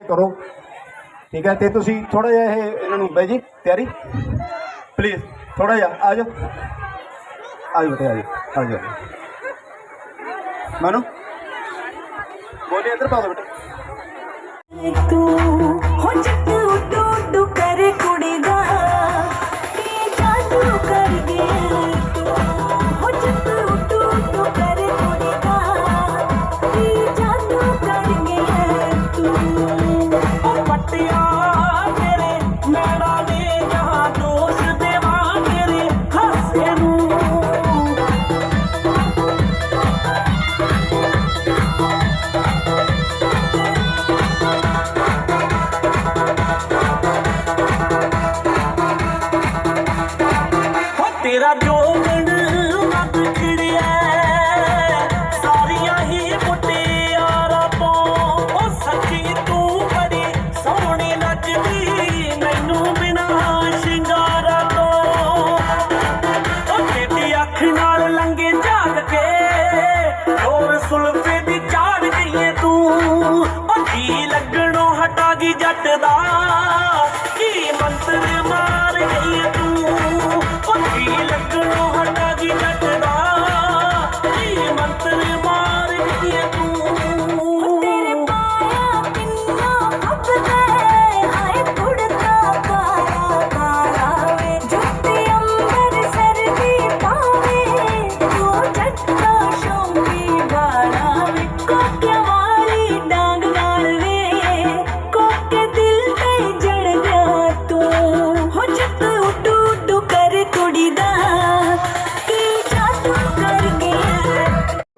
ਕਰੋ। ਠੀਕ ਹੈ, ਤੇ ਤੁਸੀਂ ਥੋੜਾ ਜਿਹਾ ਇਹ ਇਹਨਾਂ ਨੂੰ ਬਾਈ ਜੀ, ਤਿਆਰੀ। ਪਲੀਜ਼ ਥੋੜਾ ਜਿਹਾ, ਆ ਜਾਓ। ਆ ਜਾਓ ਬੇਟੇ ਆ ਜਾਓ ਆ ਜਾਓ। ਮਨੂ ਬੋਲੇ ਇੱਧਰ ਪਾ ਦਿਓ ਬੇਟੇ। ਤੂੰ ਹੋ ਜੱਟ ਉੱਡੂ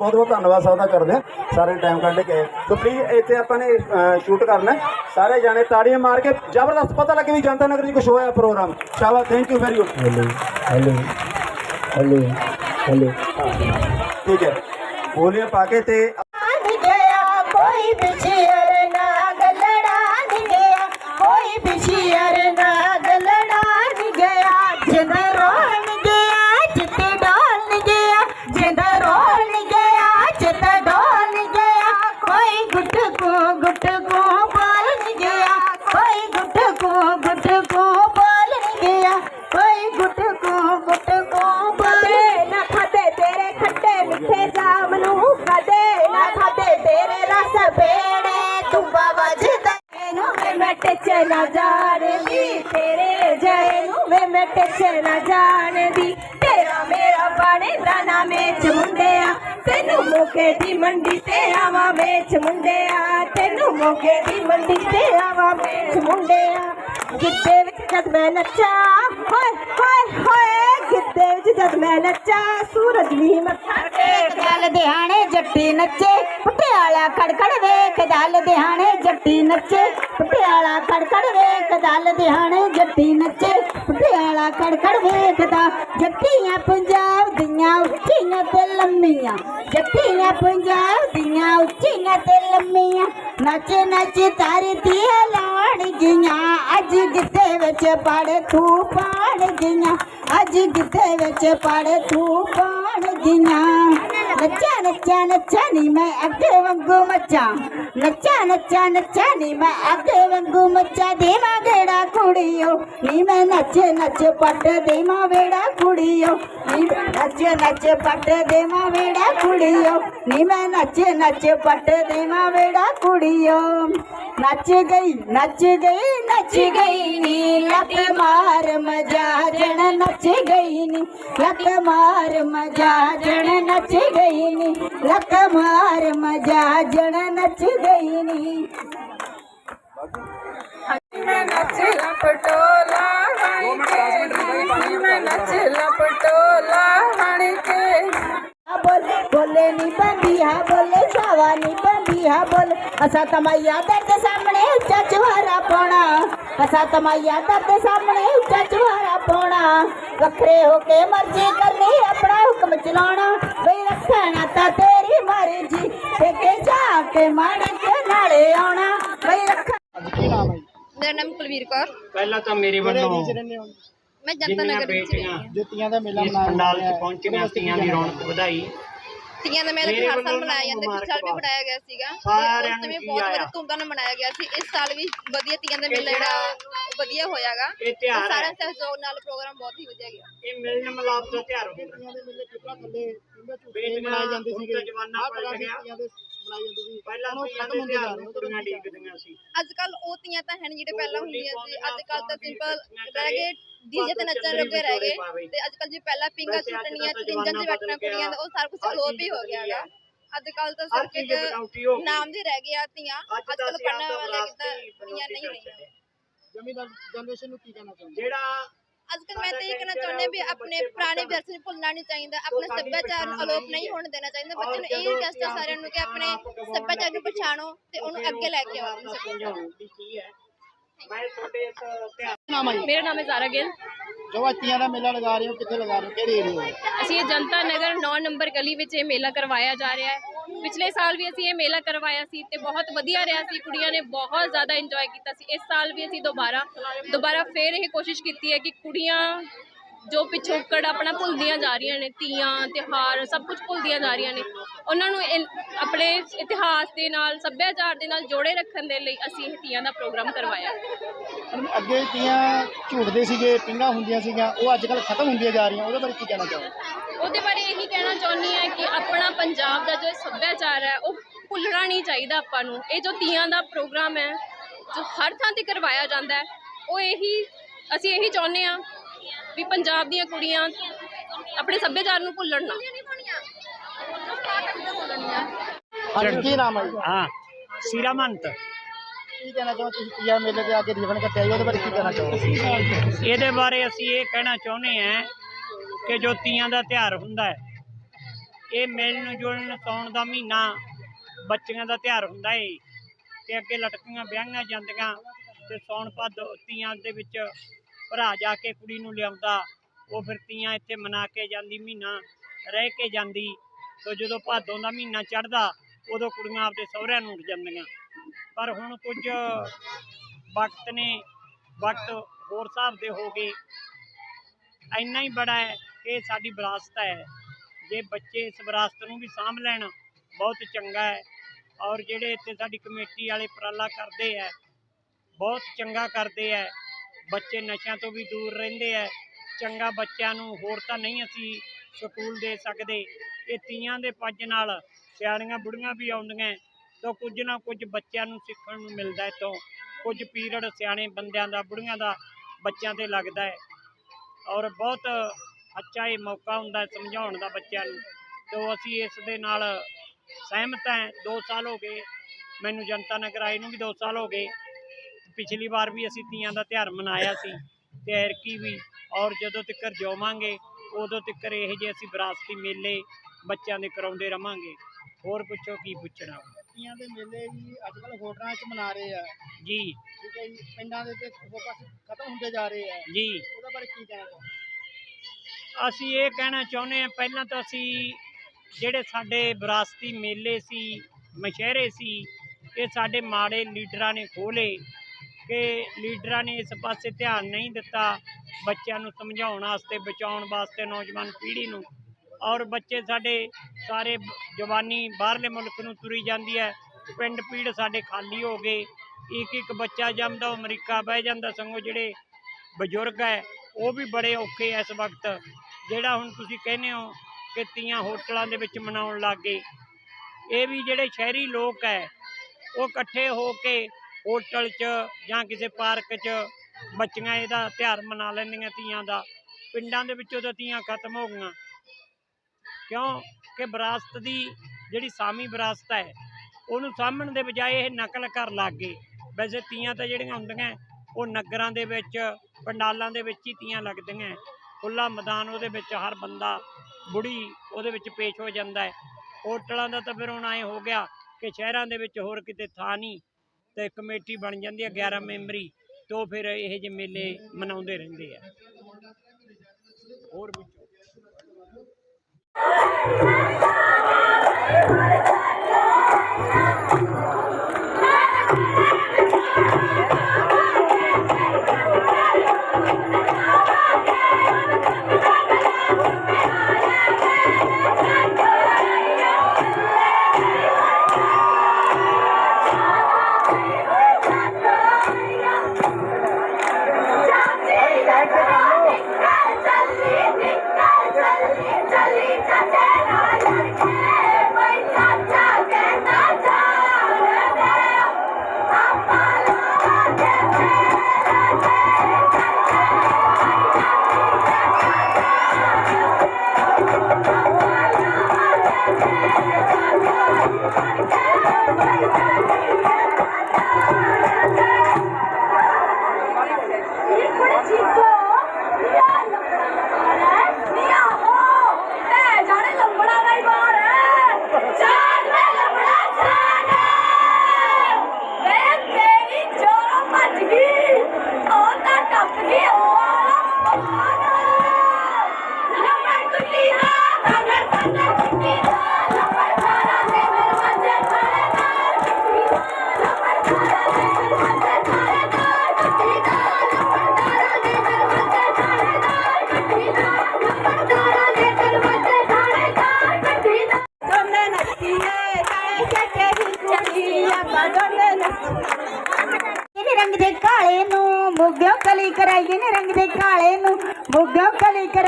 बहुत बहुत धन्यवाद सब का करते सारे टाइम कड़ के तो प्लीज़ इतने अपने शूट करना सारे जने ताड़ियाँ मार के ज़बरदस्त पता लगे भी जनता नगर कुछ होया programme Shaba thank you very much hello hello hello hello ठीक है। गोलियाँ पाके थे ਮੈਂ ਟੱਚ ਨਾ ਜਾਣਦੀ ਤੇਰਾ ਮੇਰਾ ਬਾਣੇ ਦਾ ਨਾ ਮੇਚ ਮੁੰਡਿਆ। ਤੈਨੂੰ ਮੋਕੇ ਦੀ ਮੰਡੀ ਤੇ ਆਵਾਂ ਮੇਚ ਮੁੰਡਿਆ। ਤੈਨੂੰ ਮੋਕੇ ਦੀ ਮੰਡੀ ਤੇ ਆਵਾਂ ਮੇਚ ਮੁੰਡਿਆ। ਗਿੱਧੇ ਵਿੱਚ ਜਦ ਮੈਂ ਨੱਚਾ, ਹੋਏ ਹੋਏ ਹੋਏ, ਗਿੱਧੇ ਵਿੱਚ ਜਦ ਮੈਂ ਨੱਚਾ, ਸੂਰਜ ਵੀ ਮੱਥਾ ਟੇਕਦਾ ਲੁਧਿਆਣੇ ਜੱਟੀ ਨੱਚੇ ਪਟਿਆਲਾ ਖੜਖੜ ਵੇਖਦਾ ਦਿਹਾਣੇ ਜੱਟੀ ਨੱਚੇ, ਪਟਿਆਲਾ ਖੜਖੜ ਵੇਖਦਾ ਲੁਧਿਆਣੇ ਜੱਟੀ ਨੱਚੇ, ਪਟਿਆਲਾ ਖੜਖੜ ਵੇਖਦਾ ਜੱਟੀਆਂ ਪੰਜਾਬ ਦੀ ਦੀਆਂ ਉੱਚੀਆਂ ਤੇ ਲੰਮੀਆਂ ਜੱਟੀਆਂ ਪੰਜਾਬ ਦੀਆਂ ਉੱਚੀਆਂ ਤੇ ਲੰਮੀਆਂ ਨੱਚ ਨੱਚ ਤਰਦੀਆਂ ਲਾਣ ਗਈਆਂ ਅੱਜ ਗਿੱਧੇ ਵਿੱਚ ਪੜ ਤੂੰ ਪਾਣ ਗਈਆਂ ਅੱਜ ਗਿੱਧੇ ਵਿੱਚ ਪੜ ਤੂੰ ਪਾਣ ਗਈਆਂ ਨੱਚਾ ਨੱਚਾ ਨੱਚਾ ਨੀ ਮੈਂ ਅੱਗੇ ਵਾਂਗੂ ਮੱਚਾ ਨੱਚਾ ਨੱਚਾ ਨੱਚਾ ਨੀ ਮੈਂ ਅੱਗੇ ਵਾਂਗੂ ਮੱਚਾ ਦੇਵਾਂ ਗੇੜਾ ਕੁੜੀਓ ਨੀ ਮੈਂ ਨੱਚ ਨੱਚ ਪੱਟ ਦੇਵਾਂ ਵੇੜਾ ਕੁੜੀਓ ਨੀ ਨੱਚ ਨੱਚ ਪੱਟ ਦੇਵਾਂ ਵੇੜਾ ਕੁੜੀਓ ਨੀ ਮੈਂ ਨੱਚ ਨੱਚ ਪੱਟ ਦੇਵਾਂ ਵੇੜਾ ਕੁੜੀਓ ਨੱਚ ਗਈ ਨੱਚ ਗਈ ਨੱਚ ਗਈ ਨੀ ਲੱਕ ਮਾਰ ਮਜਾ ਜਣ ਨੱਚ ਗਈ ਨੀ ਲੱਕ ਮਾਰ ਮਜਾ ਜਣ ਨੱਚ ਗਈ ਨੀ ਲੱਕ ਮਾਰ ਮਜਾ ਜਣ ਨੱਚ ਗਈ ਨੀ ਮੈਂ ਨੱਚ ਲਪਟੋਲਾ ਹਣ ਕੇ। ਮੈਂ ਨੱਚ ਲਪਟੋਲਾ ਹਣ ਕੇ। ਆ ਬੋਲੇ ਬੋਲੇ ਨੀ ਬੰਦੀਆ ਬੋਲੇ ਸਾਵਾ ਨੀ ਬੰਦੀਆ ਬੋਲੇ। ਅਸਾ ਤਮਈਆ ਦਰਦ ਸਾਹਮਣੇ ਉੱਚਾ ਚੁਹਾਰਾ ਪਾਉਣਾ। ਅਸਾ ਤਮਈਆ ਦਰਦ ਸਾਹਮਣੇ ਉੱਚਾ ਚੁਹਾਰਾ ਪਾਉਣਾ। ਵੱਖਰੇ ਹੋ ਕੇ ਮਰਜ਼ੀ ਕਰਨੀ ਆਪਣਾ ਹੁਕਮ ਚਲਾਉਣਾ। ਬਈ ਰੱਖਣਾ ਤਾਂ ਤੇਰੀ ਮਰਜ਼ੀ ਤੇ ਕੇ ਜਾ ਕੇ ਮਾਣ ਕੇ ਨਾਲੇ ਆਉਣਾ। ਰੱਖ ਮੇਰਾ ਨਾਮ ਕੁਲਵੀਰ ਕੌਰ। ਪਹਿਲਾਂ ਤਾਂ ਮੇਰੇ ਵੱਲੋਂ ਮੈਂ ਜਨਤਾ ਨਗਰ ਵਿੱਚ ਹਾਂ। ਜੁੱਤੀਆਂ ਦਾ ਮੇਲਾ ਇਸ ਪੰਡਾਲ 'ਚ ਪਹੁੰਚੀਆਂ ਤੀਆਂ ਦੀ ਰੌਣਕ ਵਧਾਈ। ਤੀਆਂ ਦਾ ਮੇਲਾ ਹਰ ਸਾਲ ਮਨਾਇਆ ਜਾਂਦਾ ਪਿਛਲੇ ਸਾਲ ਵੀ। ਮਨਾਇਆ ਗਿਆ ਸੀਗਾ। ਤੇ ਸਾਰਿਆਂ ਉਸ ਸਮੇਂ ਬਹੁਤ। ਵਧੀਆ ਧੂਮਧਾਮ ਨਾਲ ਮਨਾਇਆ ਗਿਆ ਸੀ। ਇਸ ਸਾਲ ਵੀ ਵਧੀਆ ਤੀਆਂ ਦਾ ਮੇਲਾ ਜਿਹੜਾ ਵਧੀਆ ਹੋਇਆਗਾ। ਇਹ ਤਿਉਹਾਰ ਸਾਰਾ ਹੈ। ਸਹਿਯੋਗ ਨਾਲ ਪ੍ਰੋਗਰਾਮ ਬਹੁਤ ਹੀ ਵਧੀਆ ਗਿਆ। ਇਹ ਮਿਲਣ ਮਿਲਾਪ ਦਾ ਤਿਉਹਾਰ ਹੁੰਦਾ ਤੀਆਂ ਦੇ ਮੇਲੇ ਕਿੱਦਾਂ ਥੱਲੇ ਕਿੰਨੇ ਝੂਠੇ ਬੇਟੀਆਂ ਮਨਾਏ ਜਾਂਦੇ ਹੁਣ ਸੀਗੇ। ਤਾਂ ਜ਼ਮਾਨਾ ਆਹ ਪਲਟ ਤਰ੍ਹਾਂ ਦੀ ਗਿਆ। ਤੀਆਂ ਦੇ ਮਨਾਈ ਜਾਂਦੀ ਸੀ। ਪਹਿਲਾਂ ਉਹ ਤੀਆਂ ਖਤਮ ਹੁੰਦੇ ਜਾ ਰਹੇ ਕੁੜੀਆਂ ਡੀਕਦੀਆਂ ਸੀ। ਅੱਜ ਕੱਲ ਉਹ ਤੀਆਂ ਤਾਂ ਹਨ ਜਿਹੜੇ ਪਹਿਲਾਂ ਹੋਲੀ ਹੁੰਦੀਆਂ ਸੀ। ਅੱਜ ਕੱਲ ਤਾਂ ਸਿੰਪਲ ਰਹਿ ਗਏ ਡੀਜੇ ਤੇ ਨੱਚਣ ਲੱਗੇ ਰਹਿ ਗਏ। ਤੇ ਅੱਜ ਕੱਲ ਜੇ ਪਹਿਲਾਂ ਪਿੰਗਾ ਵੈਸੇ ਅੱਜ ਸੁੱਟਣੀਆਂ ਕੱਲ੍ਹ ਤਾਂ ਟਿੰਜਾਂ 'ਚ ਬੈਠਣਾ। ਕੁੜੀਆਂ ਦਾ ਉਹ ਸਾਰਾ ਕੁਝ ਹਰ ਚੀਜ਼ ਹੀ ਗਿਆ ਹੈਗਾ। ਅੱਜ ਕੱਲ ਤਾਂ ਸਿਰਫ ਇੱਕ। ਨਾਮ ਦੇ ਰਹਿ ਗਿਆ ਤੀਆਂ। ਅੱਜ ਕੱਲ ਪੜਨ ਵਾਲੇ ਕਿਤਾ ਕੁੜੀਆਂ ਨਹੀਂ ਰਹੀਆਂ। ਜ਼ਮੀਦਾਰ ਜਨਰੇਸ਼ਨ ਨੂੰ ਕੀ ਕਹਿਣਾ ਚਾਹੁੰਦੇ? ਜਿਹੜਾ ਅੱਜ ਕੱਲ ਮੈਂ ਤਾਂ ਇਹ ਕਹਿਣਾ ਚਾਹੁੰਦੀ ਹਾਂ ਵੀ ਆਪਣੇ ਪੁਰਾਣੇ ਵਿਰਸੇ ਨੂੰ ਭੁੱਲਣਾ ਨਹੀਂ ਚਾਹੀਦਾ ਆਪਣੇ ਸੱਭਿਆਚਾਰ ਨੂੰ ਅਲੋਪ ਨਹੀਂ ਹੋਣ ਦੇਣਾ ਚਾਹੀਦਾ ਬੱਚੇ ਨੂੰ ਇਹ ਰਿਕਵੈਸਟ ਹੈ ਸਾਰਿਆਂ ਨੂੰ ਕਿ ਆਪਣੇ ਸੱਭਿਆਚਾਰ ਨੂੰ ਪਛਾਣੋ ਤੇ ਉਹਨੂੰ ਅੱਗੇ ਲੈ ਕੇ ਆਓ। ਆਪਣੇ ਸੱਭਿਆਚਾਰ ਨੂੰ। ਦੀ ਕੀ ਹੈ? ਮੈਂ ਤੁਹਾਡੇ ਇਸ ਤਿਉਹਾਰ ਨਾਮ ਹੈ ਜੀ? ਮੇਰਾ ਨਾਮ ਹੈ ਜ਼ਾਰਾ ਗਿੱਲ। ਜੋ ਅੱਜ ਤੀਆਂ ਦਾ ਮੇਲਾ ਲਗਾ ਰਹੇ ਹੋ ਕਿੱਥੇ ਲਗਾ ਰਹੇ ਹੋ? ਕਿਹੜੇ ਏਰੀਆ ਅਸੀਂ ਇਹ ਜਨਤਾ ਨਗਰ 9 ਨੰਬਰ ਗਲੀ ਵਿੱਚ ਇਹ ਮੇਲਾ ਕਰਵਾਇਆ ਜਾ ਰਿਹਾ ਹੈ। ਪਿਛਲੇ ਸਾਲ ਵੀ ਅਸੀਂ ਇਹ ਮੇਲਾ ਕਰਵਾਇਆ ਸੀ ਤੇ ਬਹੁਤ ਵਧੀਆ ਰਿਹਾ ਸੀ। ਕੁੜੀਆਂ ਨੇ ਬਹੁਤ ਜ਼ਿਆਦਾ ਇੰਜੋਏ ਕੀਤਾ ਸੀ। ਇਸ ਸਾਲ ਵੀ ਅਸੀਂ ਦੁਬਾਰਾ ਦੁਬਾਰਾ ਫੇਰ ਇਹ ਕੋਸ਼ਿਸ਼ ਕੀਤੀ ਹੈ ਕਿ ਕੁੜੀਆਂ ਜੋ ਪਿਛੋਕੜ ਆਪਣਾ ਭੁੱਲਦੀਆਂ ਜਾ ਰਹੀਆਂ ਨੇ, ਤੀਆਂ, ਤਿਉਹਾਰ, ਸਭ ਕੁਝ ਭੁੱਲਦੀਆਂ ਜਾ ਰਹੀਆਂ ਨੇ, ਉਹਨਾਂ ਨੂੰ ਆਪਣੇ ਇਤਿਹਾਸ ਦੇ ਨਾਲ, ਸੱਭਿਆਚਾਰ ਦੇ ਨਾਲ ਜੋੜੇ ਰੱਖਣ ਦੇ ਲਈ ਅਸੀਂ ਇਹ ਤੀਆਂ ਦਾ ਪ੍ਰੋਗਰਾਮ ਕਰਵਾਇਆ। ਅੱਗੇ ਤੀਆਂ ਝੂਟਦੇ ਸੀਗੇ, ਪਿੰਗਾ ਹੁੰਦੀਆਂ ਸੀਗੀਆਂ, ਉਹ ਅੱਜ ਕੱਲ ਖਤਮ ਹੁੰਦੀਆਂ ਜਾ ਰਹੀਆਂ, ਉਹਦੇ ਬਾਰੇ ਕੀ ਕਹਿਣਾ ਚਾਹੋਗੇ? ਉਹਦੇ ਬਾਰੇ ਇਹੀ ਕਹਿਣਾ ਚਾਹੁੰਦੀ ਹਾਂ ਕਿ ਆਪਣਾ ਪੰਜਾਬ ਦਾ ਜੋ ਸੱਭਿਆਚਾਰ ਹੈ ਉਹ ਭੁੱਲਣਾ ਨਹੀਂ ਚਾਹੀਦਾ ਆਪਾਂ ਨੂੰ। ਇਹ ਜੋ ਤੀਆਂ ਦਾ ਪ੍ਰੋਗਰਾਮ ਹੈ ਜੋ ਹਰ ਥਾਂ ਤੇ ਕਰਵਾਇਆ ਜਾਂਦਾ ਹੈ ਉਹ ਇਹੀ ਅਸੀਂ ਇਹੀ ਚਾਹੁੰਦੇ ਹਾਂ ਵੀ ਪੰਜਾਬ ਦੀਆਂ ਕੁੜੀਆਂ ਆਪਣੇ ਸੱਭਿਆਚਾਰ ਨੂੰ ਭੁੱਲਣ ਨਾ। ਹਾਂਜੀ। ਕੀ ਨਾਮ ਹੈ ਜੀ? ਹਾਂ ਸੀਰਾਮੰਤ ਕੀ ਕਹਿਣਾ ਚਾਹੋ ਤੁਸੀਂ ਤੀਆਂ ਮੇਲੇ ਤੇ ਆ ਕੇ ਰਿਬਨ ਕੱਟਿਆ ਜੀ ਉਹਦੇ ਬਾਰੇ ਕੀ ਕਹਿਣਾ ਚਾਹੋਗੇ? ਇਹਦੇ ਬਾਰੇ ਅਸੀਂ ਇਹ ਕਹਿਣਾ ਚਾਹੁੰਦੇ ਹਾਂ ਕਿ ਜੋ ਤੀਆਂ ਦਾ ਤਿਉਹਾਰ ਹੁੰਦਾ ਹੈ, ਇਹ ਮਿਲਣ ਜੁਲਣ, ਸੌਣ ਦਾ ਮਹੀਨਾ ਬੱਚਿਆਂ ਦਾ ਤਿਉਹਾਰ ਹੁੰਦਾ ਏ। ਤੇ ਅੱਗੇ ਲਟਕੀਆਂ ਵਿਆਹੀਆਂ ਜਾਂਦੀਆਂ ਤੇ ਸੌਣ ਭਾਦੋ ਤੀਆਂ ਦੇ ਵਿੱਚ ਭਰਾ ਜਾ ਕੇ ਕੁੜੀ ਨੂੰ ਲਿਆਉਂਦਾ, ਉਹ ਫਿਰ ਤੀਆਂ ਇੱਥੇ ਮਨਾ ਕੇ ਜਾਂਦੀ, ਮਹੀਨਾ ਰਹਿ ਕੇ ਜਾਂਦੀ। ਤੇ ਜਦੋਂ ਭਾਦੋਂ ਦਾ ਮਹੀਨਾ ਚੜ੍ਹਦਾ, ਉਦੋਂ ਕੁੜੀਆਂ ਆਪਦੇ ਸਹੁਰਿਆਂ ਨੂੰ ਉੱਠ ਜਾਂਦੀਆਂ। ਪਰ ਹੁਣ ਕੁਝ ਵਕਤ ਨੇ, ਵਕਤ ਹੋਰ ਹਿਸਾਬ ਦੇ ਹੋ ਗਏ। ਇੰਨਾ ਹੀ ਬੜਾ ਹੈ ਇਹ ਸਾਡੀ ਵਿਰਾਸਤ ਹੈ। ਜੇ ਬੱਚੇ ਇਸ ਵਿਰਾਸਤ ਨੂੰ ਵੀ ਸਾਂਭ ਲੈਣ, ਬਹੁਤ ਚੰਗਾ ਹੈ। ਔਰ ਜਿਹੜੇ ਇੱਥੇ ਸਾਡੀ ਕਮੇਟੀ ਵਾਲੇ ਉਪਰਾਲਾ ਕਰਦੇ ਹੈ, ਬਹੁਤ ਚੰਗਾ ਕਰਦੇ ਹੈ। ਬੱਚੇ ਨਸ਼ਿਆਂ ਤੋਂ ਵੀ ਦੂਰ ਰਹਿੰਦੇ ਹੈ। ਚੰਗਾ ਬੱਚਿਆਂ ਨੂੰ ਹੋਰ ਤਾਂ ਨਹੀਂ ਅਸੀਂ ਸਕੂਲ ਦੇ ਸਕਦੇ। ਇਹ ਤੀਆਂ ਦੇ ਪੱਜ ਨਾਲ ਸਿਆਣੀਆਂ ਬੁੜੀਆਂ ਵੀ ਆਉਂਦੀਆਂ। ਤਾਂ ਕੁਝ ਨਾ ਕੁਝ ਬੱਚਿਆਂ ਨੂੰ ਸਿੱਖਣ ਨੂੰ ਮਿਲਦਾ ਹੈ ਤੋਂ ਕੁਝ ਪੀਰੀਅਡ ਸਿਆਣੇ ਬੰਦਿਆਂ ਦਾ, ਬੁੜੀਆਂ ਦਾ ਬੱਚਿਆਂ ਤੇ ਲੱਗਦਾ ਹੈ। ਔਰ ਬਹੁਤ ਅੱਛਾ ਇਹ ਮੌਕਾ ਹੁੰਦਾ ਸਮਝਾਉਣ ਦਾ ਬੱਚਿਆਂ ਨੂੰ। ਤੋਂ ਅਸੀਂ ਇਸ ਦੇ ਨਾਲ ਸਹਿਮਤ ਹਾਂ। 2 ਸਾਲ ਹੋ ਗਏ। ਮੈਨੂੰ ਜਨਤਾ ਨਗਰ ਆਏ ਨੂੰ ਵੀ 2 ਸਾਲ ਹੋ ਗਏ। ਪਿਛਲੀ ਵਾਰ ਵੀ ਅਸੀਂ ਤੀਆਂ ਦਾ ਤਿਉਹਾਰ ਮਨਾਇਆ ਸੀ ਤੇ ਐਰਕੀ ਵੀ ਔਰ ਜਦੋਂ ਤੱਕ ਜਿਉਵਾਂਗੇ ਉਦੋਂ ਤੱਕ ਇਹ ਜਿਹੇ ਅਸੀਂ ਵਿਰਾਸਤੀ ਮੇਲੇ ਬੱਚਿਆਂ ਦੇ ਕਰਾਉਂਦੇ ਰਵਾਂਗੇ। ਹੋਰ ਪੁੱਛੋ ਕੀ ਪੁੱਛਣਾ। ਤੀਆਂ ਦੇ ਮੇਲੇ ਜੀ ਅੱਜ ਕੱਲ ਹੋਟਲਾਂ 'ਚ ਮਨਾ ਰਹੇ ਆ। ਜੀ। ਠੀਕ ਹੈ ਜੀ। ਪਿੰਡਾਂ ਦੇ ਤੇ ਫੋਕਸ ਖਤਮ ਹੁੰਦੇ ਜਾ ਰਹੇ ਆ। ਜੀ। ਉਹਦੇ ਬਾਰੇ ਕੀ ਕਹਿਣਾ ਅਸੀਂ ਇਹ ਕਹਿਣਾ ਚਾਹੁੰਦੇ ਹਾਂ, ਪਹਿਲਾਂ ਤਾਂ ਅਸੀਂ ਜਿਹੜੇ ਸਾਡੇ ਵਿਰਾਸਤੀ ਮੇਲੇ ਸੀ, ਮਸ਼ਹਿਰੇ ਸੀ, ਇਹ ਸਾਡੇ ਮਾੜੇ ਲੀਡਰਾਂ ਨੇ ਖੋਲੇ ਕਿ ਲੀਡਰਾਂ ਨੇ ਇਸ ਪਾਸੇ ਧਿਆਨ ਨਹੀਂ ਦਿੱਤਾ ਬੱਚਿਆਂ ਨੂੰ ਸਮਝਾਉਣ ਵਾਸਤੇ, ਬਚਾਉਣ ਵਾਸਤੇ, ਨੌਜਵਾਨ ਪੀੜ੍ਹੀ ਨੂੰ। ਔਰ ਬੱਚੇ ਸਾਡੇ ਸਾਰੇ ਜਵਾਨੀ ਬਾਹਰਲੇ ਮੁਲਕ ਨੂੰ ਤੁਰੀ ਜਾਂਦੀ ਹੈ, ਪਿੰਡ ਪੀੜ ਸਾਡੇ ਖਾਲੀ ਹੋ ਗਏ। ਇੱਕ ਇੱਕ ਬੱਚਾ ਜੰਮਦਾ ਉਹ ਅਮਰੀਕਾ ਬਹਿ ਜਾਂਦਾ ਸੰਗੋ, ਜਿਹੜੇ ਬਜ਼ੁਰਗ ਹੈ, ਉਹ ਵੀ ਬੜੇ ਔਖੇ ਇਸ ਵਕਤ। ਜਿਹੜਾ ਹੁਣ ਤੁਸੀਂ ਕਹਿੰਦੇ ਹੋ ਕਿ ਤੀਆਂ ਹੋਟਲਾਂ ਦੇ ਵਿੱਚ ਮਨਾਉਣ ਲੱਗ ਗਏ। ਇਹ ਵੀ ਜਿਹੜੇ ਸ਼ਹਿਰੀ ਲੋਕ ਹੈ, ਉਹ ਇਕੱਠੇ ਹੋ ਕੇ ਹੋਟਲ 'ਚ ਜਾਂ ਕਿਸੇ ਪਾਰਕ 'ਚ ਬੱਚੀਆਂ ਇਹਦਾ ਤਿਉਹਾਰ ਮਨਾ ਲੈਂਦੀਆਂ ਤੀਆਂ ਦਾ। ਪਿੰਡਾਂ ਦੇ ਵਿੱਚੋਂ ਤਾਂ ਤੀਆਂ ਖਤਮ ਹੋ ਗਈਆਂ। ਕਿਉਂ ਕਿ ਵਿਰਾਸਤ ਦੀ ਜਿਹੜੀ ਸਾਮੀ ਵਿਰਾਸਤ ਹੈ, ਉਹਨੂੰ ਸਾਂਭਣ ਦੇ ਬਜਾਏ ਇਹ ਨਕਲ ਕਰ ਲੱਗ ਗਏ। ਵੈਸੇ ਤੀਆਂ ਤਾਂ ਜਿਹੜੀਆਂ ਹੁੰਦੀਆਂ, ਉਹ ਨਗਰਾਂ ਦੇ ਵਿੱਚ, ਪੰਡਾਲਾਂ ਦੇ ਵਿੱਚ ਹੀ ਤੀਆਂ ਲੱਗਦੀਆਂ। ਖੁੱਲਾ ਮੈਦਾਨ ਉਹਦੇ ਵਿੱਚ ਹਰ ਬੰਦਾ, ਬੁੜੀ ਉਹਦੇ ਵਿੱਚ ਪੇਸ਼ ਹੋ ਜਾਂਦਾ ਹੈ। ਹੋਟਲਾਂ ਦਾ ਤਾਂ ਫਿਰ ਹੁਣ ਐਂ ਹੋ ਗਿਆ ਕਿ ਸ਼ਹਿਰਾਂ ਦੇ ਵਿੱਚ ਹੋਰ ਕਿਤੇ ਥਾਂ ਨਹੀਂ ਤੇ ਕਮੇਟੀ ਬਣ ਜਾਂਦੀ ਹੈ 11 ਮੈਂਬਰੀ, ਤੇ ਉਹ ਫਿਰ ਇਹ ਜਿਹੇ ਮੇਲੇ ਮਨਾਉਂਦੇ ਰਹਿੰਦੇ ਆ। ਹੋਰ ਪੁੱਛੋ।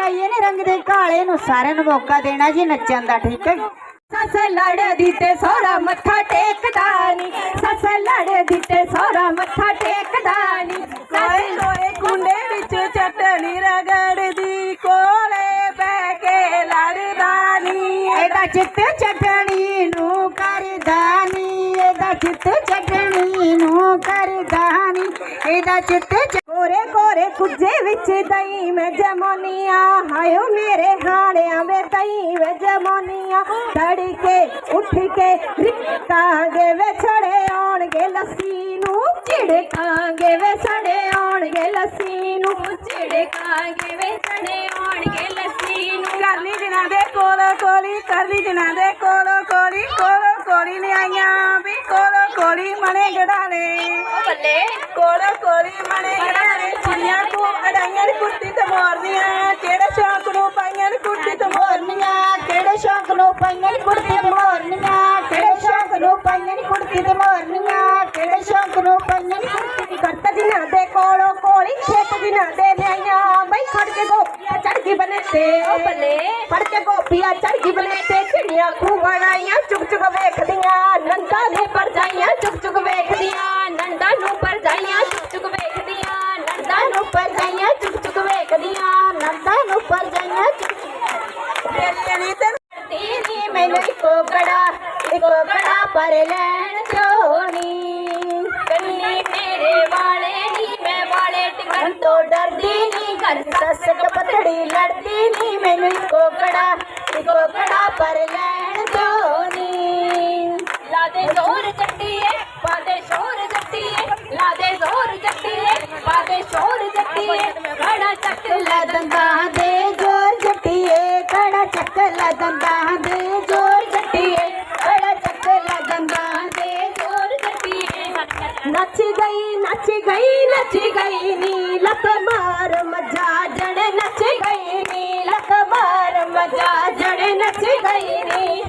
ਕਰਾਈਏ ਨੇ ਰੰਗ ਦੇ ਕਾਲੇ ਨੂੰ ਸਾਰਿਆਂ ਨੂੰ ਮੌਕਾ ਦੇਣਾ ਜੀ ਨੱਚਣ ਦਾ ਠੀਕ ਹੈ ਸੱਸ ਲੜਦੀ ਤੇ ਸੋਹਰਾ ਮੱਥਾ ਟੇਕਦਾ ਨੀ। ਸੱਸ ਲੜਦੀ ਤੇ ਸੋਹਰਾ ਮੱਥਾ ਟੇਕਦਾ ਨੀ। ਕੋਏ ਕੋਏ ਕੁੰਡੇ ਵਿੱਚ ਚਟਣੀ ਰਗੜਦੀ ਕੋਲੇ ਬਹਿ ਕੇ ਲੜਦਾ ਨੀ। ਇਹਦਾ ਚਿੱਤ ਚਟਣੀ ਨੂੰ ਕਰਦਾ ਨੀ ਇਹਦਾ ਚਿੱਤ ਚਟਣੀ ਨੂੰ ਕਰਦਾ ਨੀ। ਇਹਦਾ ਚਿੱਤ ਕੋਰੇ ਕੋਰੇ ਕੁੱਜੇ ਵਿੱਚ ਦਈ ਮੈਂ ਜਮੋਨੀਆ। ਹਾਇਓ ਮੇਰੇ ਹਾਣਿਆਂ ਵੇ ਦਈ ਵੇ ਜਮੋਨੀਆ। ਤੜਕੇ ਉੱਠ ਕੇ ਰਿਕਾਂਗੇ ਵੇ ਛੜੇ ਆਉਣਗੇ ਲੱਸੀ ਨੂੰ। ਝਿੜਕਾਂਗੇ ਵੇ ਛੜੇ ਆਉਣਗੇ ਲੱਸੀ ਨੂੰ। ਝਿੜਕਾਂਗੇ ਵੇ ਛੜੇ ਆਉਣਗੇ ਲੱਸੀ ਨੂੰ। ਜਿਨ੍ਹਾਂ ਦੇ ਕੋਲ ਕੋਲੀ ਕਰਨੀ ਜਿਨ੍ਹਾਂ ਦੇ ਕੋਲ ਕੋਲੀ ਕੋਲ ਕੋਲੀ ਲਿਆਈਆਂ ਵੀ ਕੋਲ ਕੋਲੀ ਮਣੇ ਗੜਾਲੇ। ਬੱਲੇ। ਕੋਲ ਕੋਲੀ ਮਣੇ ਗੜਾਲੇ ਚਿੜੀਆਂ ਨੂੰ ਅੜਾਈਆਂ ਨੀ ਕੁੱਤੀ ਤੇ ਮੋਰਨੀਆਂ ਕਿਹੜੇ ਸ਼ੌਕ ਨੂੰ ਪਾਈਆਂ ਨੀ ਕੁੱਤੀ ਤੇ ਮੋਰਨੀਆਂ ਕਿਹੜੇ ਸ਼ੌਕ ਨੂੰ ਪਾਈਆਂ ਨੀ ਕੁੜਤੀ ਤੇ ਮੋਰਨੀਆਂ ਕਿਹੜੇ ਸ਼ੌਕ ਨੂੰ ਪਾਈਆਂ ਨੀ ਕੁੜਤੀ ਤੇ ਮੋਰਨੀਆਂ ਕਿਹੜੇ ਸ਼ੌਕ ਨੂੰ ਪਾਈਆਂ ਨੀ ਕੁੜਤੀ ਦੀ ਕਰਤਾ ਜਿਨ੍ਹਾਂ ਦੇ ਕੋਲੋਂ ਕੋਲੀ ਛੇਤ ਜਿਨ੍ਹਾਂ ਦੇ ਲਿਆਈਆਂ ਬਈ ਖੜ ਕੇ ਗੋਪੀਆਂ ਚੜ ਗਈ ਬਨੇ ਤੇ ਓ ਬੱਲੇ ਫੜ ਕੇ ਗੋਪੀਆਂ ਚੜ ਗਈ ਬਨੇ ਤੇ ਚਿੜੀਆਂ ਖੂਗਣ ਆਈਆਂ ਚੁੱਕ ਚੁੱਕ ਵੇਖਦੀਆਂ ਨੰਦਾ ਨੇ ਪਰਜਾਈਆਂ ਚੁੱਕ ਚੁੱਕ ਵੇਖਦੀਆਂ ਨੰਦਾ ਨੂੰ ਪਰਜਾਈਆਂ ਦੰਦਾਂ ਦੇ ਜ਼ੋਰ ਜੱਟੀਏ ਕੜਾ ਚੱਕ ਲੈ ਦੰਦਾਂ ਦੇ ਜ਼ੋਰ ਜੱਟੀਏ ਨੱਚ ਗਈ ਨੱਚ ਗਈ ਨੱਚ ਗਈ ਨੀ ਲੱਕ ਮਾਰ ਮਜਾ ਜੜ ਨੱਚ ਗਈ ਨੀ ਲੱਕ ਮਾਰ ਮਜਾ ਜੜ ਨੱਚ ਗਈ ਨੀ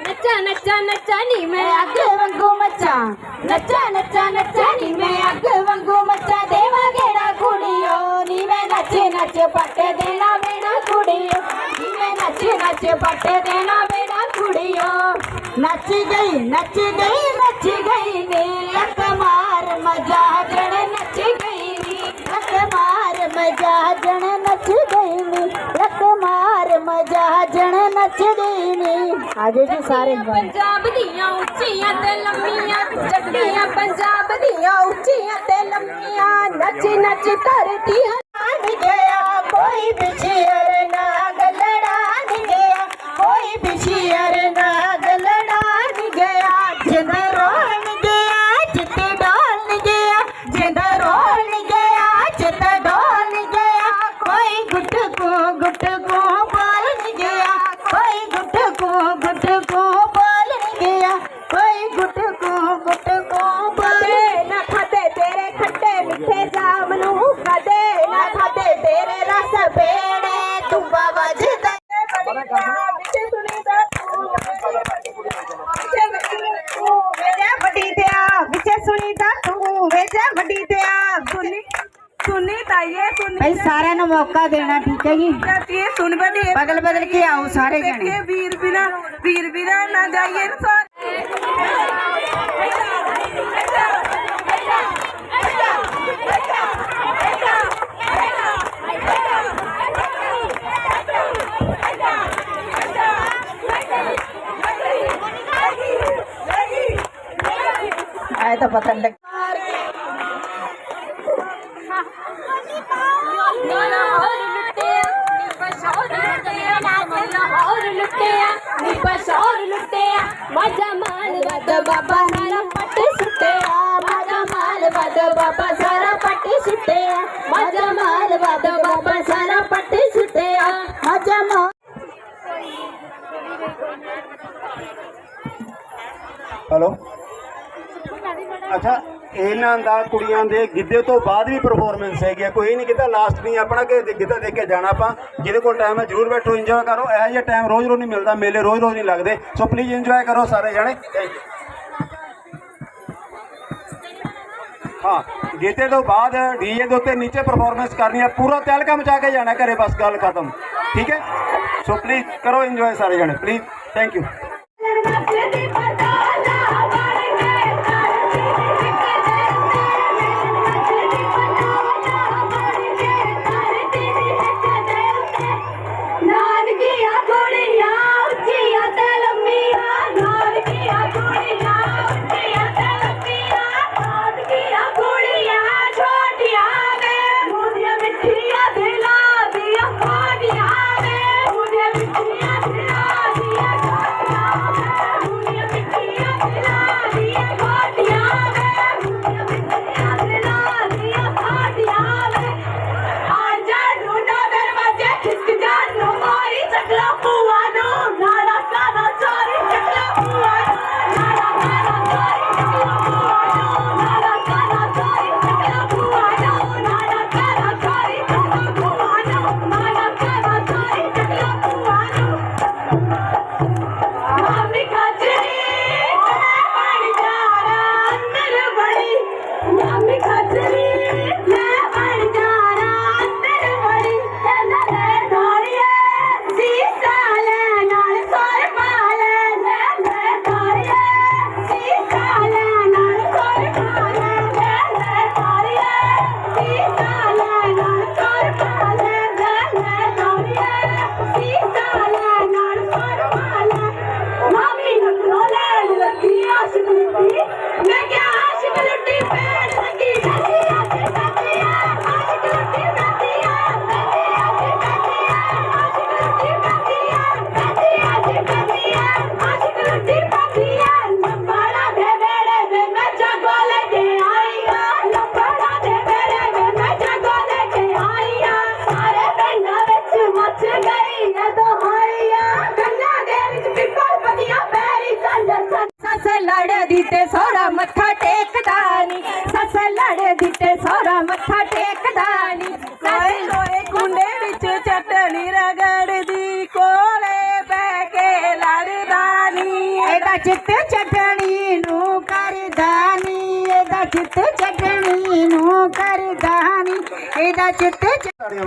ਨੱਚਾ ਨੱਚਾ ਨੱਚਾ ਨੀ ਮੈਂ ਅੱਗ ਵਾਂਗੂ ਮੱਚਾ। ਨੱਚਾ ਨੱਚਾ ਨੱਚਾ ਨੀ ਮੈਂ ਅੱਗ ਵਾਂਗੂ ਮੱਚਾ। ਦੇਵਾ ਗੇੜਾ ਕੁੜੀਓ, ਨੀ ਮੈਂ ਨੱਚ ਨੱਚ ਪੱਟੇ ਦੇਣਾ ਵੇਣਾ ਕੁੜੀਓ। ਨੱਚ ਨੱਚ ਪੱਟੇ ਦੇਣਾ ਵੇਣਾ ਕੁੜੀਓ ਨੱਚ ਗਈ ਨੱਚ ਗਈ ਨੱਚ ਗਈ ਨੀ। ਲੱਕ ਮਾਰ ਮਜਾ ਜਣ ਨੱਚ ਗਈ ਨੀ। ਲੱਕ ਮਾਰ ਮਜਾ ਜਣ ਨੱਚ ਗਈ ਨੀ। ਲੱਕ ਮਾਰ ਮਜਾ ਜਣ ਨੱਚ ਗਈ ਨੀ। ਆਜੋ ਜੀ ਸਾਰੇ ਪੰਜਾਬ ਦੀਆਂ ਉੱਚੀਆਂ ਤੇ ਲੰਮੀਆਂ। ਜੱਟੀਆਂ ਪੰਜਾਬ ਦੀਆਂ ਉੱਚੀਆਂ ਤੇ ਲੰਮੀਆਂ। ਨੱਚ ਨੱਚ ਧਰਤੀ ਕੋ ਗੁੱਟ ਕੋ ਬੋਲ ਨੀ ਗਿਆ ਕੋਈ ਗੁੱਟ ਕੋ ਗੁੱਟ ਕੋ ਬੋਲੇ ਨਾ ਖਾਦੇ ਤੇਰੇ ਖੱਟੇ ਮਿੱਠੇ ਜਾਮ ਨੂੰ ਕਦੇ ਨਾ ਖਾਦੇ ਤੇਰੇ ਰਸ ਪੇੜੇ ਤੁੰਬਾ ਵੱਜਦਾ ਵਿੱਚ ਸੁਣੀਦਾ ਤੂੰ ਵੇਜਾ ਵੱਡੀ ਦਿਆ ਵਿਚੇ ਸੁਣੀਦਾ ਤੂੰ ਵੇਜਾ ਵੱਡੀ ਦਿਆ ਨਾ ਜਾਈਏ ਸਾਰੇ। ਆਏ ਤਾਂ ਪਤਾ ਲੱਗ ਬਾਬਾ ਸਾਰਾ ਪੱਟ ਸੁੱਟਿਆ ਮਾਜਾ ਮਾਲ, ਵਦ ਬਾਬਾ ਸਾਰਾ ਪੱਟ ਸੁੱਟਿਆ ਮਾਜਾ ਮਾਲ, ਵਦ ਬਾਬਾ ਸਾਰਾ ਪੱਟ ਸੁੱਟਿਆ। ਮਜਾ ਮਾ ਹਲੋ? ਅੱਛਾ, ਇਹਨਾਂ ਦਾ ਕੁੜੀਆਂ ਦੇ ਗਿੱਧੇ ਤੋਂ ਬਾਅਦ ਵੀ ਪਰਫਾਰਮੈਂਸ ਹੈਗੀ ਆ। ਕੋਈ ਨਹੀਂ ਕਿਤਾ ਲਾਸਟ ਨਹੀਂ ਆਪਣਾ ਕਿ ਗਿੱਧਾ ਦੇਖ ਕੇ ਜਾਣਾ ਆਪਾਂ। ਜਿਹਦੇ ਕੋਲ ਟਾਈਮ ਹੈ, ਜਰੂਰ ਬੈਠੋ ਇੰਜੋਏ ਕਰੋ। ਇਹੋ ਜਿਹਾ ਟਾਈਮ ਰੋਜ਼ ਰੋਜ਼ ਨਹੀਂ ਮਿਲਦਾ, ਮੇਲੇ ਰੋਜ਼ ਰੋਜ਼ ਨਹੀਂ ਲੱਗਦੇ। ਸੋ ਪਲੀਜ਼ ਇੰਜੋਏ ਕਰੋ ਸਾਰੇ ਜਣੇ। ਥੈਂਕ ਯੂ ਹਾਂ ਜੀਤੇ ਤੋਂ ਬਾਅਦ ਡੀਜੇ ਦੇ ਉੱਤੇ ਨੀਚੇ ਪਰਫਾਰਮੈਂਸ ਕਰਨੀ ਹੈ ਪੂਰਾ ਤਹਿਲਕਾ ਮਚਾ ਕੇ ਜਾਣਾ ਘਰੇ, ਬਸ ਗੱਲ ਖਤਮ। ਠੀਕ ਹੈ? ਸੋ ਪਲੀਜ਼ ਕਰੋ ਇੰਜੋਏ ਸਾਰੇ ਜਣੇ ਪਲੀਜ਼ ਥੈਂਕ ਯੂ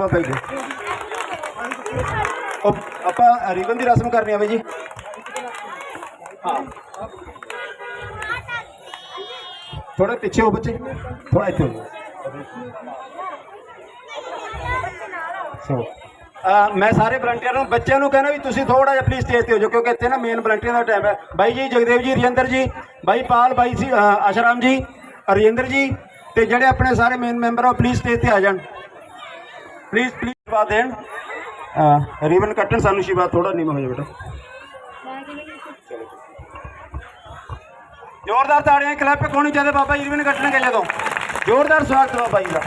ਰਸਮਾਂ ਪੈ ਗਈਆਂ ਆਪਾਂ ਰਿਬਨ ਦੀ ਰਸਮ ਕਰਨੀ ਆ ਬਈ ਜੀ। ਹਾਂ ਥੋੜਾ ਪਿੱਛੇ ਹੋ ਬੱਚੇ। ਥੋੜਾ ਇੱਥੇ ਹੋ ਸੋ ਮੈਂ ਸਾਰੇ ਵਲੰਟੀਅਰ ਨੂੰ, ਬੱਚਿਆਂ ਨੂੰ ਕਹਿੰਦਾ ਵੀ ਤੁਸੀਂ ਥੋੜਾ ਜਿਹਾ ਪਲੀਜ਼ ਸਟੇਜ ਤੇ ਹੋ ਜਾਓ, ਕਿਉਂਕਿ ਇੱਥੇ ਨਾ ਮੇਨ ਵਲੰਟੀਅਰ ਦਾ ਟਾਈਮ ਹੈ। ਬਾਈ ਜੀ, ਜਗਦੇਵ ਜੀ, ਰਜਿੰਦਰ ਜੀ, ਬਾਈ ਪਾਲ, ਬਾਈ ਸੀ ਆਸ਼ਰਾਮ ਜੀ ਰਜਿੰਦਰ ਜੀ, ਤੇ ਜਿਹੜੇ ਆਪਣੇ ਸਾਰੇ ਮੇਨ ਮੈਂਬਰ ਆ ਪਲੀਜ਼ ਸਟੇਜ ਤੇ ਆ ਜਾਣ। प्लीज प्लीज आशीर्वाद देन रिबन कटन सानू आशीर्वाद थोड़ा नीमा हो जाए बेटा जोरदार ताड़ियां क्लैप होनी चाहिए बाबा जी रिबन कटन गए तो जोरदार स्वागत बाबा जी का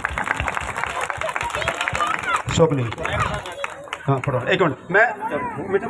शोभनी हाँ पढ़ो एक मिनट मैं बेटा